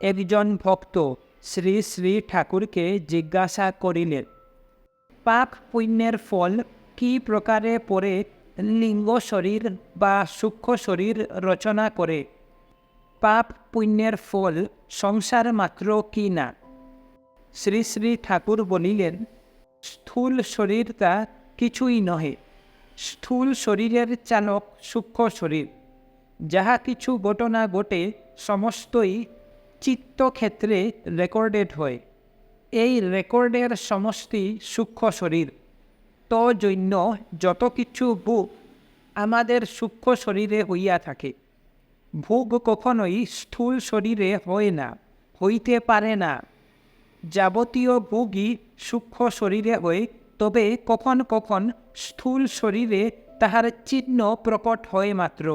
একজন ভক্ত শ্রী শ্রী ঠাকুরকে জিজ্ঞাসা করিলেন, পাপ পুণ্যের ফল কি প্রকারে পরে লিঙ্গ শরীর বা সূক্ষ্ম শরীর রচনা করে? পাপ পুণ্যের ফল সংসার মাত্র কি না? শ্রী শ্রী ঠাকুর বলিলেন, স্থূল শরীরটা কিছুই নহে। স্থূল শরীরের চালক সূক্ষ্ম শরীর। যাহা কিছু ঘটনা ঘটে সমস্তই চিত্তক্ষেত্রে রেকর্ডেড হয়। এই রেকর্ডের সমষ্টি সূক্ষ্ম শরীর তো জন্য যত কিছু বুক আমাদের সূক্ষ্ম শরীরে হইয়া থাকে। ভোগ কখনোই স্থূল শরীরে হয় না, হইতে পারে না। যাবতীয় ভোগই সূক্ষ্ম শরীরে হয়, তবে কখন কখন স্থূল শরীরে তাহার চিহ্ন প্রকট হয় মাত্র।